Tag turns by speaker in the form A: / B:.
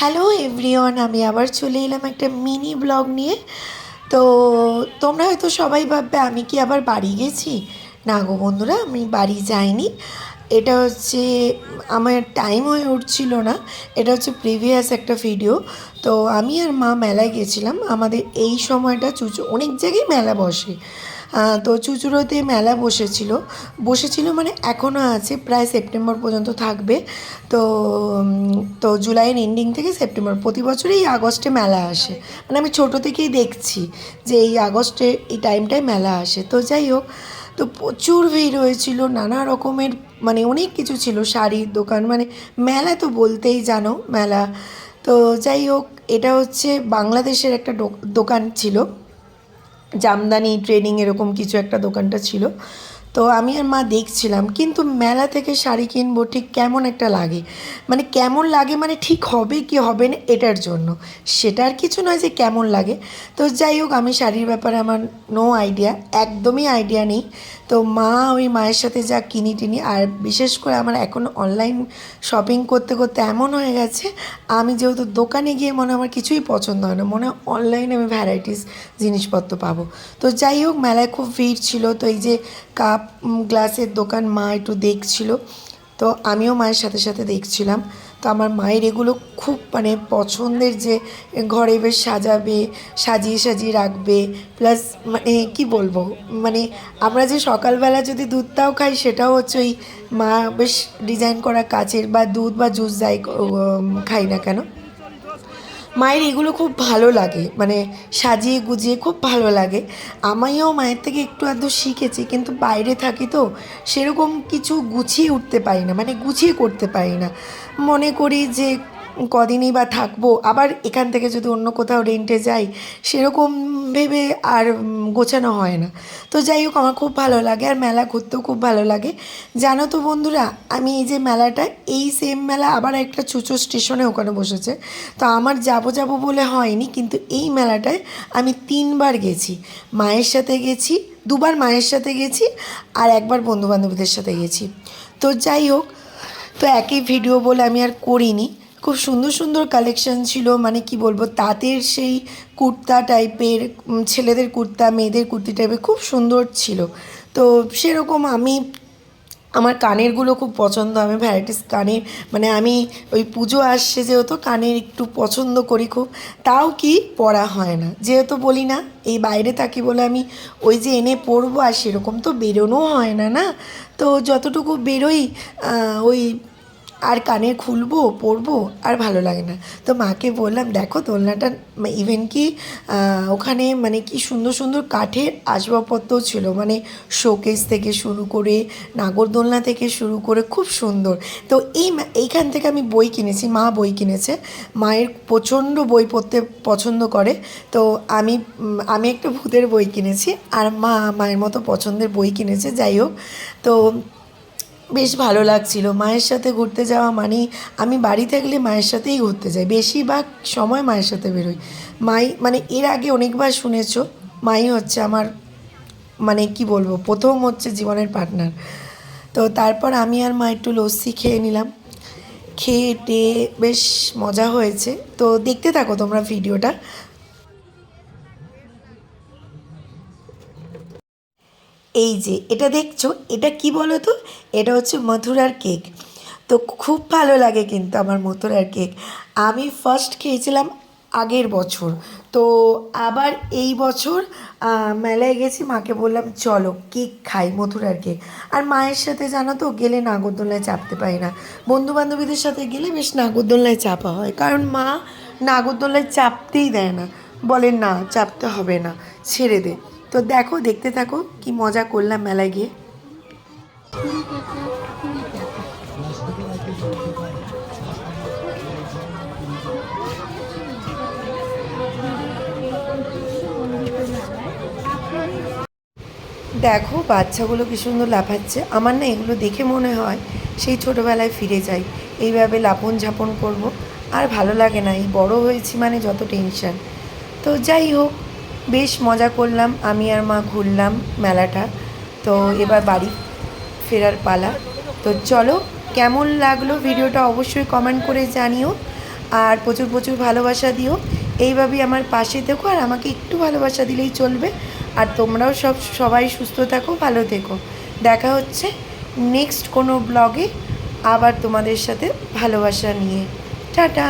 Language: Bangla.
A: হ্যালো এভরিওয়ান আমি আবার চলে এলাম একটা মিনি ব্লগ নিয়ে। তো তোমরা হয়তো সবাই ভাববে, আমি কি আবার বাড়ি গেছি? না গো বন্ধুরা, আমি বাড়ি যাইনি। এটা হচ্ছে, আমার টাইম হয়ে উঠছিল না, এটা হচ্ছে প্রিভিয়াস একটা ভিডিও তো আমি আর মা মেলায় গেছিলাম, আমাদের এই সময়টা চুচু, অনেক জায়গায় মেলা বসে তো চুচুড়োতে মেলা বসেছিল বসেছিল মানে এখনও আছে, প্রায় সেপ্টেম্বর পর্যন্ত থাকবে, তো তো জুলাইয়ের এন্ডিং থেকে সেপ্টেম্বর প্রতি বছরই আগস্টে মেলা আসে মানে আমি ছোটো থেকেই দেখছি যে এই আগস্টে এই টাইমটায় মেলা আসে, তো যাই হোক তো প্রচুর ভিড় হয়েছিল, নানা রকমের মানে অনেক কিছু ছিল, শাড়ির দোকান মানে মেলা তো বলতেই জানো মেলা। তো যাই হোক, এটা হচ্ছে বাংলাদেশের একটা দোকান ছিল। জামদানি, ট্রেনিং এরকম কিছু একটা দোকানটা ছিল। তো আমি আর মা দেখছিলাম, কিন্তু মেলা থেকে শাড়ি কিনবো ঠিক কেমন একটা লাগে? মানে কেমন লাগে মানে ঠিক হবে কি হবে না এটার জন্য। সেটা আর কিছু নয় যে কেমন লাগে। তো যাই হোক, আমি শাড়ির ব্যাপারে আমার নো আইডিয়া একদমই আইডিয়া নেই। তো মা ওই মায়ের সাথে যা কিনি টিনি, আর বিশেষ করে আমার এখন অনলাইন শপিং করতে করতে এমন হয়ে গেছে, আমি যেহেতু দোকানে গিয়ে মনে আমার কিছুই পছন্দ হয় না, মনে হয় অনলাইনে আমি ভ্যারাইটিস জিনিসপত্র পাবো। তো যাই হোক, মেলায় খুব ভিড় ছিল। তো এই যে কাপ গ্লাসের দোকান মা একটু দেখছিল। তো আমিও মায়ের সাথে সাথে দেখছিলাম। তো আমার মায়ের এগুলো খুব মানে পছন্দের যে ঘরে বেশ সাজাবে, সাজিয়ে সাজিয়ে রাখবে। প্লাস মানে কি বলব? মানে আমরা যে সকালবেলা যদি দুধটাও খাই, সেটাও হচ্ছে ওই মা বেশ ডিজাইন করা কাচের বা দুধ বা জুস যাই খাই না কেন? মায়ের এগুলো খুব ভালো লাগে। মানে সাজিয়ে গুজিয়ে খুব ভালো লাগে। আমিও মায়ের থেকে একটু আধটু শিখেছি, কিন্তু বাইরে থাকি তো সেরকম কিছু গুছিয়ে উঠতে পারি না মানে গুছিয়ে করতে পারি না। মনে করি যে কদিনই বা থাকব, আবার এখান থেকে যদি অন্য কোথাও রেন্টে যাই, সেরকম ভেবে আর গোছানো হয় না। তো যাই হোক, আমার খুব ভালো লাগে আর মেলা ঘুরতেও খুব ভালো লাগে। জানো তো বন্ধুরা, আমি এই যে মেলাটা, এই সেম মেলা আবার একটা চুচো স্টেশনে ওখানে বসেছে। তো আমার যাব যাব বলে হয়নি, কিন্তু এই মেলাটায় আমি তিনবার গেছি। মায়ের সাথে গেছি, দুবার মায়ের সাথে গেছি আর একবার বন্ধুবান্ধবীদের সাথে গেছি। তো যাই হোক, তো একই ভিডিও বলে আমি আর করিনি। খুব সুন্দর সুন্দর কালেকশন ছিল মানে কি বলব, তাঁতের সেই কুর্তা টাইপের ছেলেদের কুর্তা, মেয়েদের কুর্তি টাইপের খুব সুন্দর ছিল। তো সেরকম আমি, আমার কানেরগুলো খুব পছন্দ, আমি ভ্যারাইটিস কানের মানে আমি ওই পুজো আসছে যেহেতু কানের একটু পছন্দ করি খুব, তাও কি পরা হয় না। যেহেতু বলি না, এই বাইরে থাকি বলে আমি ওই যে এনে পরবো আর সেরকম তো বেরোনো হয় না না। তো যতটুকু বেরোই ওই আর কানের খুলবো পরবো আর ভালো লাগে না। তো মাকে বললাম, দেখো দোলনাটা ইভেন কি ওখানে মানে কি সুন্দর সুন্দর কাঠের আসবাবপত্রও ছিল। মানে শোকেস থেকে শুরু করে নাগরদোলনা থেকে শুরু করে খুব সুন্দর। তো এই এইখান থেকে আমি বই কিনেছি, মা বই কিনেছে। মায়ের প্রচণ্ড বই পড়তে পছন্দ করে। তো আমি আমি একটা ভূতের বই কিনেছি, আর মা মায়ের মতো পছন্দের বই কিনেছে, যাই হোক। তো বেশ ভালো লাগছিল। মায়ের সাথে ঘুরতে যাওয়া মানেই আমি বাড়ি থাকলে মায়ের সাথেই ঘুরতে যাই। বেশিরভাগ সময় মায়ের সাথে বেরোই। মাই মানে এর আগে অনেকবার শুনেছো, মাই হচ্ছে আমার মানে কি বলব, প্রথম হচ্ছে জীবনের পার্টনার তো তারপর আমি আর মা একটু লস্যি খেয়ে নিলাম। খেয়ে টেয়ে বেশ মজা হয়েছে। তো দেখতে থাকো তোমরা ভিডিওটা এই যে, এটা দেখছ? এটা কি বলো তো এটা হচ্ছে মথুরার কেক। তো খুব ভালো লাগে কিন্তু আমার মথুরার কেক। আমি ফার্স্ট খেয়েছিলাম আগের বছর। তো আবার এই বছর মেলায় গেছি, মাকে বললাম, চলো, কেক খাই মথুরার কেক। আর মায়ের সাথে জানো তো, গেলে নাগরদোলনায় চাপতে পারি না। বন্ধু বান্ধবীদের সাথে গেলে বেশ নাগরদোলনায় চাপা হয়। কারণ মা নাগরদোলনায় চাপতেই দেয় না। বলে, না, চাপতে হবে না, ছেড়ে দে। তো দেখো, দেখতে থাকো কি মজা করলাম মেলায় গিয়ে। দেখো, বাচ্চাগুলো কি সুন্দর লাফাচ্ছে। আমার না এগুলো দেখে মনে হয় সেই ছোটোবেলায় ফিরে যাই। এইভাবে লাপন ঝাপন করব। আর ভালো লাগে না, এই বড় হয়েছি মানে যত টেনশন তো যাই হোক বেশ মজা করলাম, আমি আর মা ঘুরলাম মেলাটা। তো এবার বাড়ি ফেরার পালা। তো চলো, কেমন লাগল ভিডিওটা অবশ্যই কমেন্ট করে জানিও। আর প্রচুর প্রচুর ভালোবাসা দিও। এইভাবেই আমার পাশে থেকো আর আমাকে একটু ভালোবাসা দিলেই চলবে। আর তোমরাও সব, সবাই সুস্থ থাকো, ভালো থেকো। দেখা হচ্ছে নেক্সট কোনো ব্লগে আবার তোমাদের সাথে ভালোবাসা নিয়ে। টাটা!